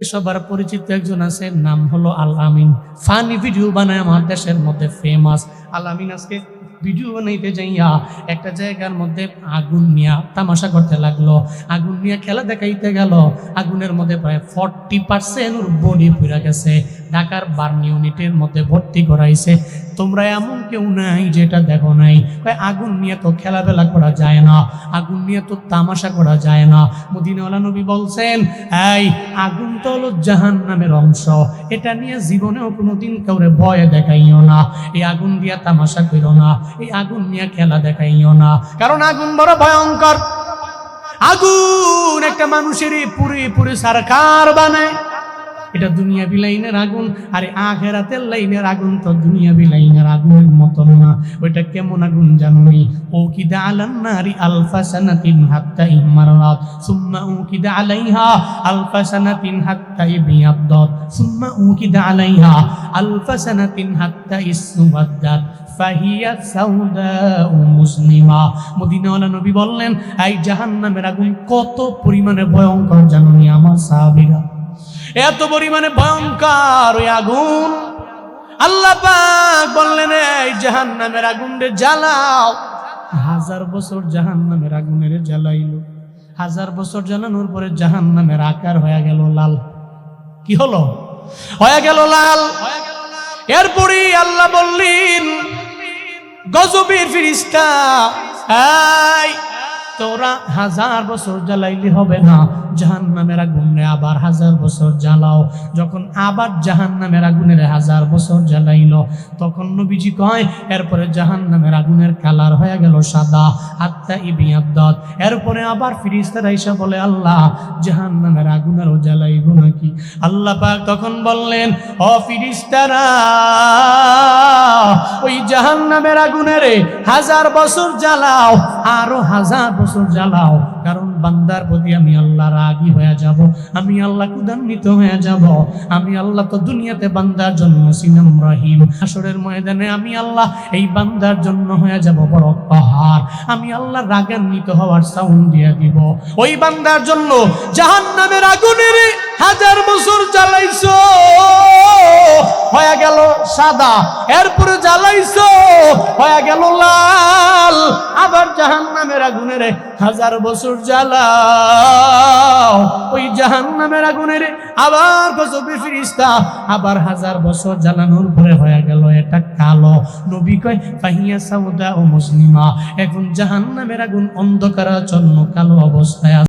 সবার পরিচিত একজন আছে নাম হলো আল আমিন। ফানি ভিডিও বানায় আমার দেশের মধ্যে ফেমাস আল আমিন আজকে ভিডিও বানাইতে যাইয়া একটা জায়গার মধ্যে আগুন নিয়া তামাশা করতে লাগল। আগুন নিয়ে খেলা দেখাইতে গেল। আগুনের মধ্যে প্রায় ফর্টি পার্সেন্ট ওর বডি পুরা গেছে। ঢাকার বার্ন ইউনিটের মধ্যে ভর্তি করাইছে। তোমরা এমন কেউ নাই যেটা দেখো নাই। আগুন নিয়ে তো খেলাধুলা করা যায় না। আগুন নিয়ে তো তামাশা করা যায় না। মদিনাওয়ালা নবী বলছেন, এই, আগুন তো হলো জাহান নামের অংশ। এটা নিয়ে জীবনেও কোনোদিন কাউরে ভয় দেখাইও না। এই আগুন দিয়া তামাশা করো না। এই আগুন নিয়ে খেলা দেখাইও না। কারণ আগুন বড় ভয়ঙ্কর। আগুন একটা মানুষের পুরি পুরি সরকার বানায়। এটা দুনিয়া বিলাইনের আগুন, আরে আখেরাতের লাইনের আগুন তো দুনিয়া বিলাইনের আগুনের মতন না। ওইটা কেমন আগুন জানুনি? ও কি আলান নারি আলফা সানাতিন হাত্তা ইমারাত সুম্মা ও কি আলাইহা আলফা সানাতিন হাত্তা ইবিয়াদ্দাত সুম্মা ও কি আলাইহা আলফা সানাতিন হাত্তা ইসনুবাদ্দাত ফাহিয়া সাউদাউ মুসলিমা। মদিনাওয়ালা নবী বললেন এই জাহান্নামের আগুন কত পরিমাণে ভয়ঙ্কর জানুনি আমার সাহাবীরা? এত পরিমাণে ভয়ঙ্কর ওই আগুন। আল্লাহ পাক বললেন এই জাহান নামের আগুন রে জ্বালাও। হাজার বছর জাহান নামের আগুনের জ্বালাইলো। হাজার বছর জ্বালানোর পরে জাহান নামের আকার হয়ে গেল লাল। কি হলো? হয়ে গেল লাল। এরপরে আল্লাহ বললেন গজবের ফিরিস্তা এই তোরা হাজার বছর জ্বালাইলে হবে না। জাহান নামের আগুনে আবার হাজার বছর জ্বালাও। যখন আবার জাহান নামের আগুনের হাজার বছর জ্বালাইল, তখন নবীজি কয়, এরপরে জাহান নামের আগুনের কালার হয়ে গেল সাদা, হাত্তা ইবিয়াদ্দত এরপরে আবার ফিরিস্তারা এসে বলে, আল্লাহ জাহান নামের আগুনেরও জ্বালাইব নাকি? আল্লাহ পাক তখন বললেন, ও ফিরিস্তারা, ওই জাহান নামের আগুনের হাজার বছর জ্বালাও, আরও হাজার বছর জ্বালাও, কারণ বান্দার প্রতি আমি আল্লাহ রাগী হয়ে যাব, আমি আল্লাহ কুদান্বিত হয়ে যাব, আমি আল্লাহ তো দুনিয়াতে বান্দার জন্য সিনাম রহিম। আসরের ময়দানে আমি আল্লাহ এই বান্দার জন্য হয়ে যাব বড় পাহাড় আমি আল্লাহ রাগান্বিত হওয়ার সাউন্ড দিয়ে দিব। ওই বান্দার জন্য জাহান নামের আগুনের হাজার বছর জ্বালাইছো, হয়ে গেল সাদা, এরপরে জ্বালাইছো, হয়ে গেল লাল। আবার জাহান নামের আগুনের হাজার বছর জ্বালাও ওই জাহান নামের আগুনের আবার গজবে ফিরিস্তা, আবার হাজার বছর জ্বালানোর পরে হয়ে গেল এটা কালো নবী কয়, ফাহিয়া সাউদা ও মুসলিমা, এখন জাহান নামের আগুন অন্ধকারাচন্ন কালো অবস্থায়।